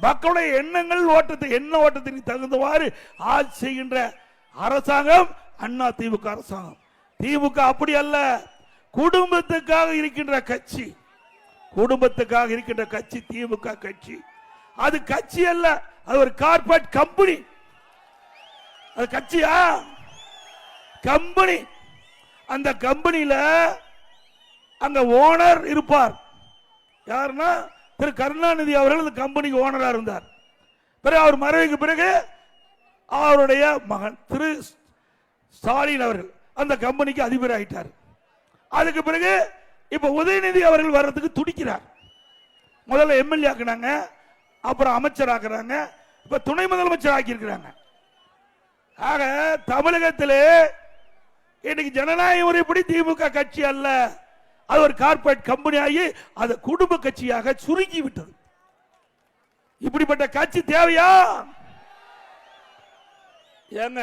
மக்களுடைய எண்ணங்கள் ஓட்டத்தை எண்ண ஓட்டத்திற்கு தகுந்தவாறு ஆட்சி செய்கின்ற அரசாங்கம் அண்ணா திமுக அரசாங்கம். திமுக அப்படி அல்ல. குடும்பத்துக்காக இருக்கின்ற கட்சி. குடும்பத்துக்காக இருக்கின்ற கட்சி திமுக கட்சி. அது கட்சி அல்ல அது ஒரு கார்பரேட் கம்பெனி அது கட்சியா? கம்பெனி அந்த கம்பெனியில அங்க ஓனர் இருப்பார். யாருன்னா திரு கருணாநிதி அவர்கள் அந்த கம்பெனிக்கு ஓனராக இருந்தார். பிறகு அவர் மறைவுக்கு பிறகு அவருடைய மகன் திரு ஸ்டாலின் அவர்கள் அந்த கம்பெனிக்கு அதிபர் ஆயிட்டார். அதுக்கு பிறகு இப்போ உதயநிதி அவர்கள் வர்றதுக்கு துடிக்கிறார். முதல்ல எம்எல்ஏ ஆக்குனாங்க அப்புறம் அமைச்சர் ஆக்குறாங்க இப்போ துணை முதலமைச்சர் ஆக்கியிருக்கிறாங்க. ஆக தமிழகத்திலே இன்னைக்கு ஜனநாயக முறைப்படி திமுக கட்சி அல்ல. அது ஒரு கார்பரேட் கம்பெனி ஆகி குடும்ப கட்சியாக சுருங்கி விட்டது இப்படிப்பட்ட கட்சி தேவையா? என்ன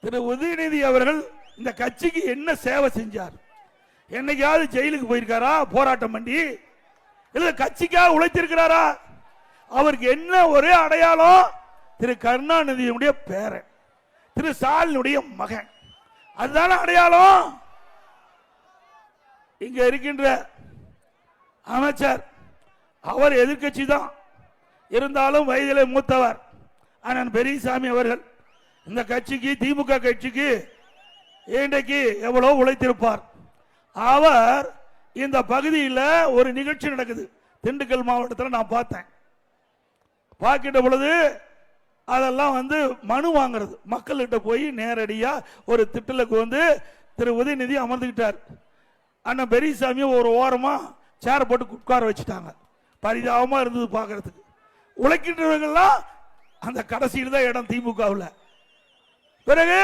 திரு உதயநிதி அவர்கள் இந்த கட்சிக்கு என்ன சேவை செஞ்சார்? என்னைக்காவது ஜெயிலுக்கு போயிருக்காரா? போராட்டம் பண்ணி. இல்ல கட்சிக்காக உழைத்திருக்கிறாரா? அவருக்கு என்ன ஒரே அடையாளம்? திரு கருணாநிதியினுடைய பேரன் திரு ஸ்டாலினுடைய மகன். அதுதானே அடையாளம்? இங்க இருக்கின்ற அமைச்சர் அவர் எதிர்க்கட்சி தான் இருந்தாலும் வயதிலே மூத்தவர் அண்ணன் பெரியசாமி அவர்கள். இந்த கட்சிக்கு திமுக கட்சிக்கு இன்றைக்கு எவ்வளோ உழைத்திருப்பார். அவர் இந்த பகுதியில் ஒரு நிகழ்ச்சி நடக்குது. திண்டுக்கல் மாவட்டத்தில் நான் பார்த்தேன். பார்க்கின்ற பொழுது அதெல்லாம் வந்து மனு வாங்குறது. மக்கள்கிட்ட போய் நேரடியாக ஒரு திட்டலுக்கு வந்து திரு உதயநிதி அமர்ந்துக்கிட்டார் அண்ணன் பெரியசாமியை ஒரு ஓரமா சேர் போட்டு உட்கார வச்சுட்டாங்க. பரிதாபமா இருந்தது பார்க்கறதுக்கு. உழைக்கின்றவர்கள்லாம் அந்த கடைசியில் தான் இடம் திமுகவில். பிறகு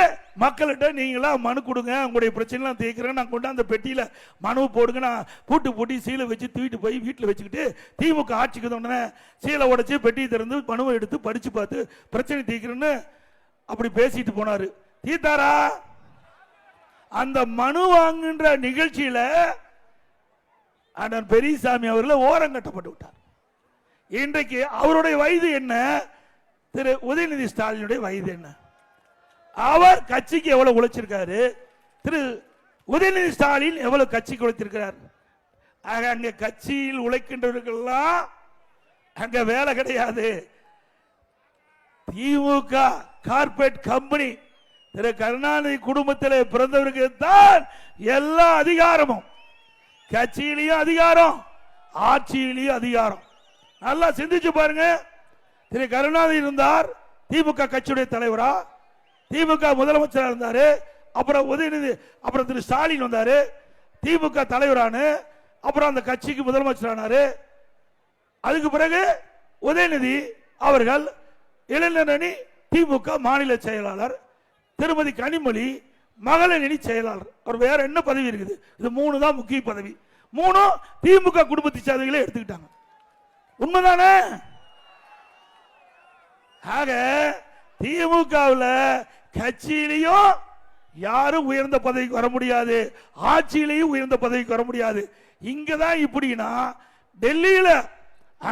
மக்கள்கிட்ட நீங்களாம் மனு கொடுங்க உங்களுடைய பிரச்சனைலாம் தீர்க்கிறேன் நான் கொண்டு அந்த பெட்டியில் மனு போடுங்க நான் பூட்டு பூட்டி சீலை வச்சு தூக்கிட்டு போய் வீட்டில் வச்சுக்கிட்டு திமுக ஆட்சிக்கு உடனே சீலை உடச்சி பெட்டியை திறந்து மனுவை எடுத்து படித்து பார்த்து பிரச்சனை தீர்க்கிறேன்னு அப்படி பேசிட்டு போனார். தீர்த்தாரா? அந்த மனு வாங்குகின்ற நிகழ்ச்சியில அண்ணன் பெரியசாமி அவர்கள் ஓரம் கட்டப்பட்டு விட்டார். இன்றைக்கு அவருடைய வயது என்ன? திரு உதயநிதி ஸ்டாலினுடைய வயது என்ன? அவர் கட்சிக்கு எவ்வளவு உழைச்சிருக்காரு? திரு உதயநிதி ஸ்டாலின் எவ்வளவு கட்சிக்கு உழைத்திருக்கிறார்? ஆக அங்க கட்சியில் உழைக்கின்றவர்கள்லாம் அங்க வேலை கிடையாது. திமுக கார்பரேட் கம்பெனி கருணாநிதி குடும்பத்தில் பிறந்தவருக்கு தான் எல்லா அதிகாரமும். கட்சியிலையும் அதிகாரம் ஆட்சியிலையும் அதிகாரம். நல்லா சிந்திச்சு பாருங்க. திரு கருணாநிதி இருந்தார் திமுக கட்சியுடைய தலைவரா திமுக முதலமைச்சராக இருந்தாரு அப்புறம் உதயநிதி அப்புறம் திரு ஸ்டாலின் வந்தாரு திமுக தலைவரானு அப்புறம் அந்த கட்சிக்கு முதலமைச்சரானாரு. அதுக்கு பிறகு உதயநிதி அவர்கள் இளைஞர் அணி திமுக மாநில செயலாளர் திருமதி கனிமொழி மகளிர் செயலாளர். அவர் வேற என்ன பதவி இருக்குது? இது மூணு தான் முக்கிய பதவி. மூணும் திமுக குடும்பத்தை சேர்ந்தவங்களே எடுத்துக்கிட்டாங்க. உண்மைதானே? ஆக திமுகவில் கட்சியிலையும் யாரும் உயர்ந்த பதவிக்கு வர முடியாது. ஆட்சியிலையும் உயர்ந்த பதவிக்கு வர முடியாது. இங்கதான் இப்படின்னா டெல்லியில்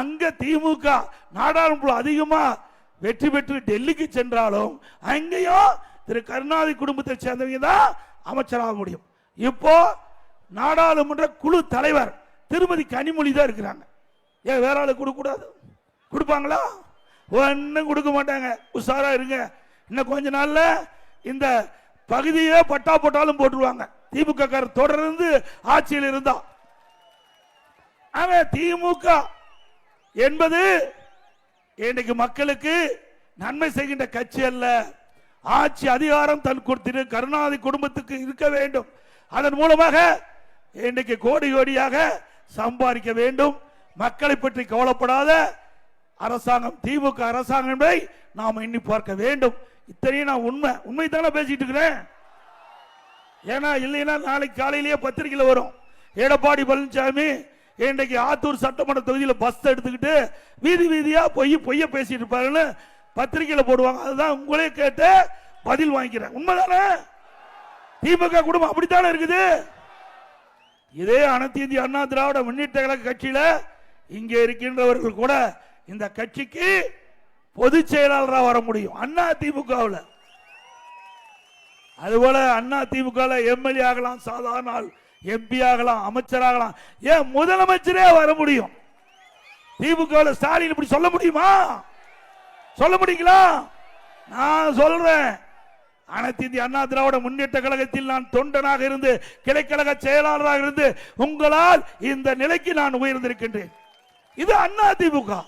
அங்க திமுக நாடாளுமன்றம் அதிகமாக வெற்றி பெற்று டெல்லிக்கு சென்றாலும் அங்கேயும் திரு கருணாநிதி குடும்பத்தை சேர்ந்தவங்க தான் அமைச்சராக முடியும். இப்போ நாடாளுமன்ற குழு தலைவர் திருமதி கனிமொழி தான் இருக்கிறாங்க. ஏன் வேற ஆளு கொடுக்கக்கூடாது கொடுப்பாங்களா? ஒன்றும் கொடுக்க மாட்டாங்க. உஷாரா இருங்க. இன்னும் கொஞ்ச நாள்ல இந்த பகுதியே பட்டா போட்டாலும் போட்டுருவாங்க. திமுக கார் தொடர்ந்து ஆட்சியில் இருந்தா. அவன் திமுக என்பது இன்றைக்கு மக்களுக்கு நன்மை செய்கின்ற கட்சி அல்ல. ஆட்சி அதிகாரம் தன் கொடுத்திரு கருணாதி கருணாநிதி குடும்பத்துக்கு இருக்க வேண்டும். அதன் மூலமாக இன்றைக்கு கோடி கோடியாக சம்பாதிக்க வேண்டும். மக்களை பற்றி கவலைப்படாத அரசாங்கம் திமுக அரசாங்கம் என்பதை நாம் எண்ணி பார்க்க வேண்டும். இத்தனையும் நான் உண்மை உண்மை தானே பேசிட்டு இருக்கிறேன்? ஏன்னா இல்லைன்னா நாளைக்கு காலையிலேயே பத்திரிகையில் வரும். எடப்பாடி பழனிசாமி இன்றைக்கு ஆத்தூர் சட்டமன்ற தொகுதியில் பஸ் எடுத்துக்கிட்டு வீதி வீதியாக பொய் பொய்ய பேசிட்டு இருப்பாருன்னு பத்திரிகையில் போடுவாங்க. அதுதான் உங்களே கேட்டு பதில் வாங்கிக்கிறேன். உண்மைதானே? திமுக குடும்பம் அப்படித்தானே இருக்குது? இதே அனைத்து இந்திய அண்ணா திராவிட முன்னேற்ற கழக கட்சியில இங்கே இருக்கின்றவர்கள் கூட இந்த கட்சிக்கு பொதுச் செயலாளராக வர முடியும். அண்ணா திமுகவில். அதுபோல அண்ணா திமுக எம்எல்ஏ ஆகலாம் சாதாரண ஆள் எம்பி ஆகலாம் அமைச்சராகலாம் ஏன் முதலமைச்சரே வர முடியும்? திமுக ஸ்டாலின் இப்படி சொல்ல முடியுமா? சொல்ல முடியுங்களா? நான் சொல்றேன். அனைத்து இந்திய அண்ணா திராவிட முன்னேற்ற கழகத்தில் நான் தொண்டனாக இருந்து கிளைக்கழக செயலாளராக இருந்து உங்களால் இந்த நிலைக்கு நான் உயர்ந்திருக்கின்றேன். இது அண்ணா திமுக.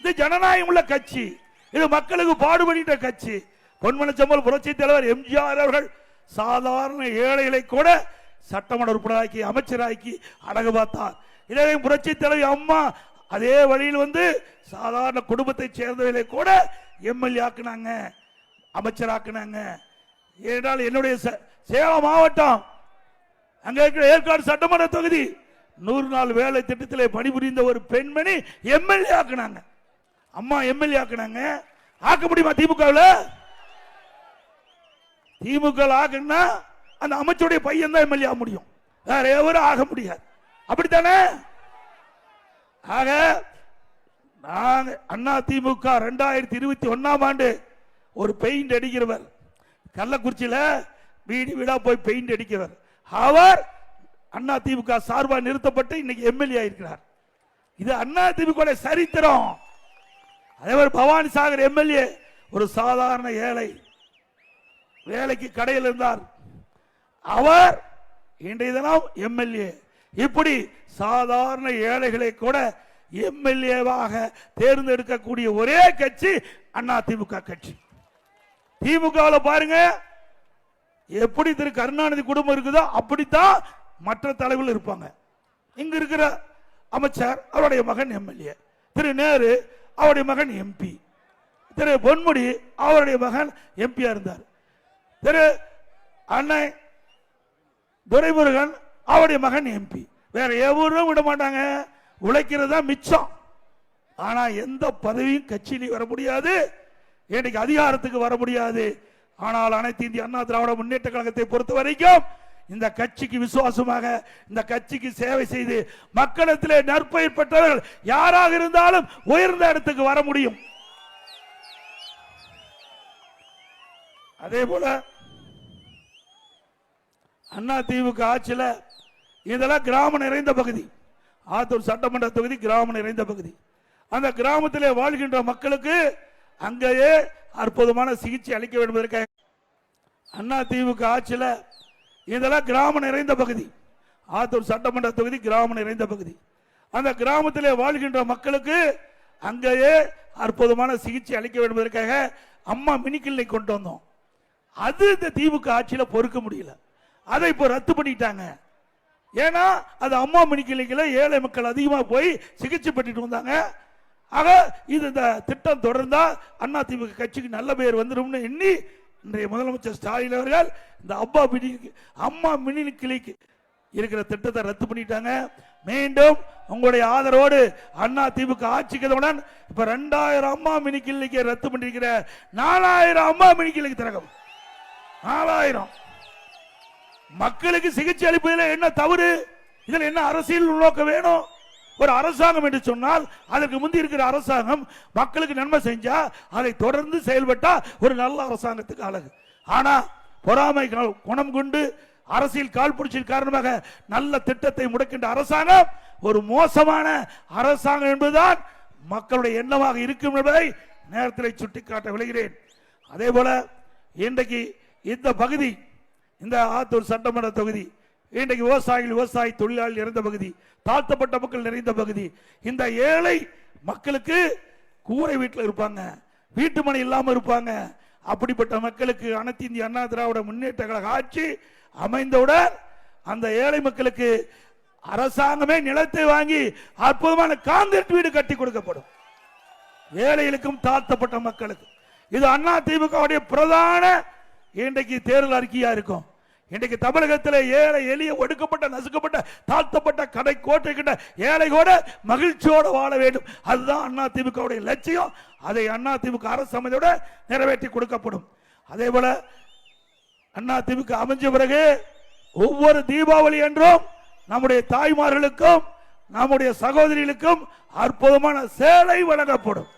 இது ஜனநாயகம் உள்ள கட்சி. இது மக்களுக்கு பாடுபடுகின்ற கட்சி. பொன்மனச்சம்பல் புரட்சி தலைவர் எம்ஜிஆர் அவர்கள் சாதாரண ஏழைகளை கூட சட்டமன்ற உறுப்பினராக்கி அமைச்சராக்கி அழகு பார்த்தார். இதே புரட்சி தலைவி அம்மா அதே வழியில் வந்து சாதாரண குடும்பத்தை சேர்ந்தவர்களை கூட எம்எல்ஏ ஆக்குனாங்க அமைச்சராக்குனாங்க ஏனென்றால் என்னுடைய சே- சேலம் மாவட்டம் அங்கே இருக்கிற ஏற்காடு சட்டமன்ற தொகுதி நூறு நாள் வேலை திட்டத்தில் பணிபுரிந்த ஒரு பெண்மணி எம்எல்ஏ ஆக்குனாங்க. அம்மா எம்எல்ஏ ஆக்குனாங்க. ஆக்க முடியுமா திமுகவில்? திமுக ஆகுன்னா அந்த அமைச்சருடைய பையன் தான் எம்எல்ஏ ஆக முடியும். வேற எவரும் ஆக முடியாது. அப்படித்தானே? ஆக நாங்க அண்ணா திமுக ரெண்டாயிரத்தி இருபத்தி ஒன்னாம் ஆண்டு ஒரு பெயிண்ட் அடிக்கிறவர். கள்ளக்குறிச்சியில வீடு வீடா போய் பெயிண்ட் அடிக்கிறவர். அவர் அண்ணா திமுக சார்பாக நிறுத்தப்பட்டு இன்னைக்கு எம்எல்ஏ இருக்கிறார் இது அண்ணா திமுக சரித்திரம். அதே மாதிரி பவானி சாகர் எம்எல்ஏ ஒரு சாதாரண ஏழை வேலைக்கு கடையில் இருந்தார். அவர் இன்றைய தினம் எம்எல்ஏ. இப்படி சாதாரண ஏழைகளை கூட எம்எல்ஏவாக தேர்ந்தெடுக்கக்கூடிய ஒரே கட்சி அண்ணா திமுக கட்சி. திமுகவில் பாருங்க எப்படி திரு கருணாநிதி குடும்பம் இருக்குதோ அப்படித்தான் மற்ற தலைவர்கள் இருப்பாங்க. இங்க இருக்கிற அமைச்சர் அவருடைய மகன் எம்எல்ஏ. திரு நேரு அவருடைய மகன் எம்பி. திரு பொன்முடி அவருடைய மகன் எம்பியா இருந்தார். திரு அண்ணன் துரைமுருகன் அவருடைய மகன் எம்பி வேற எவரும் விட மாட்டாங்க. உழைக்கிறது தான் மிச்சம். ஆனா எந்த பதவியும் கட்சியிலையும் வர முடியாது. இன்னைக்கு அதிகாரத்துக்கு வர முடியாது. ஆனால் அனைத்து இந்திய அண்ணா திராவிட முன்னேற்ற கழகத்தை பொறுத்த வரைக்கும் இந்த கட்சிக்கு விசுவாசமாக இந்த கட்சிக்கு சேவை செய்து மக்களிடத்திலே நற்பயிர் பெற்றவர்கள் யாராக இருந்தாலும் உயர்ந்த இடத்துக்கு வர முடியும். அதே போல அண்ணா தீவுக்கு ஆட்சியில் இதெல்லாம் கிராமம் நிறைந்த பகுதி. ஆத்தூர் சட்டமன்ற தொகுதி கிராமம் நிறைந்த பகுதி. அந்த கிராமத்திலே வாழ்கின்ற மக்களுக்கு அங்கேயே அற்புதமான சிகிச்சை அளிக்க வேண்டும் என்பதற்காக அண்ணா தீவுக்கு ஆட்சியில் இதெல்லாம் கிராமம் நிறைந்த பகுதி. ஆத்தூர் சட்டமன்ற தொகுதி கிராமம் நிறைந்த பகுதி. அந்த கிராமத்திலே வாழ்கின்ற மக்களுக்கு அங்கேயே அற்புதமான சிகிச்சை அளிக்க வேண்டும் என்பதற்காக அம்மா மினி கிளினிக் கொண்டு வந்தோம். அது இந்த தீவுக்கு ஆட்சியில் பொறுக்க முடியல. அதை இப்போ ரத்து பண்ணிட்டாங்க. ஏன்னா அது அம்மா மினி கிளினிக்ல ஏழை மக்கள் அதிகமாக போய் சிகிச்சை பெற்றுட்டு வந்தாங்க. ஆக இது இந்த திட்டம் தொடர்ந்தா அண்ணா திமுக கட்சிக்கு நல்ல பெயர் வந்துடும்னு எண்ணி இன்றைய முதலமைச்சர் ஸ்டாலின் அவர்கள் இந்த அம்மா மினி அம்மா மினி கிளைக்கு இருக்கிற திட்டத்தை ரத்து பண்ணிட்டாங்க. மீண்டும் உங்களுடைய ஆதரவோடு அண்ணா திமுக ஆட்சிக்கிறவுடன் இப்ப ரெண்டாயிரம் அம்மா மினி கிளினிக்கை ரத்து பண்ணிருக்கிற நாலாயிரம் அம்மா மினி கிளினிக் திறக்கும். நாலாயிரம். மக்களுக்கு சிகிச்சை அளிப்பதில் என்ன தவறு? இதில் என்ன அரசியல் உள்நோக்க வேணும்? ஒரு அரசாங்கம் என்று சொன்னால் அதற்கு முந்தி இருக்கிற அரசாங்கம் மக்களுக்கு நன்மை செஞ்சா அதை தொடர்ந்து செயல்பட்டா ஒரு நல்ல அரசாங்கத்துக்கு அழகு ஆனா பொறாமை குணம் கொண்டு அரசியல் காழ்ப்புணர்ச்சியின் காரணமாக நல்ல திட்டத்தை முடக்கின்ற அரசாங்கம் ஒரு மோசமான அரசாங்கம் என்பதுதான் மக்களுடைய எண்ணமாக இருக்கும் என்பதை நேரத்தில் சுட்டிக்காட்ட விளைகிறேன் அதே போல இன்றைக்கு இந்த பகுதி இந்த ஆத்தூர் சட்டமன்ற தொகுதி இன்றைக்கு விவசாயிகள் விவசாய தொழிலாளி நிறைந்த பகுதி தாழ்த்தப்பட்ட மக்கள் நிறைந்த பகுதி இந்த ஏழை மக்களுக்கு கூரை வீட்டில் இருப்பாங்க வீட்டு மனை இல்லாமல் இருப்பாங்க. அப்படிப்பட்ட மக்களுக்கு அனைத்து இந்திய அண்ணா திராவிட முன்னேற்ற கழக ஆட்சி அமைந்தவுடன் அந்த ஏழை மக்களுக்கு அரசாங்கமே நிலத்தை வாங்கி அற்புதமான காங்கிரீட் வீடு கட்டி கொடுக்கப்படும். ஏழைகளுக்கும் தாழ்த்தப்பட்ட மக்களுக்கு. இது அண்ணா திமுகவுடைய பிரதான இன்றைக்கு தேர்தல் அறிக்கையா இருக்கும். இன்றைக்கு தமிழகத்தில் ஏழை எளிய ஒடுக்கப்பட்ட நசுக்கப்பட்ட தாழ்த்தப்பட்ட கடை கோட்டைக்கிட்ட ஏழை கூட மகிழ்ச்சியோடு வாழ வேண்டும். அதுதான் அண்ணா திமுகவுடைய லட்சியம். அதை அண்ணா திமுக அரசு அமைந்தோட நிறைவேற்றி கொடுக்கப்படும். அதே போல அண்ணா திமுக அமைஞ்ச பிறகு ஒவ்வொரு தீபாவளி என்றும் நம்முடைய தாய்மார்களுக்கும் நம்முடைய சகோதரிகளுக்கும் அற்புதமான சேலை வழங்கப்படும்.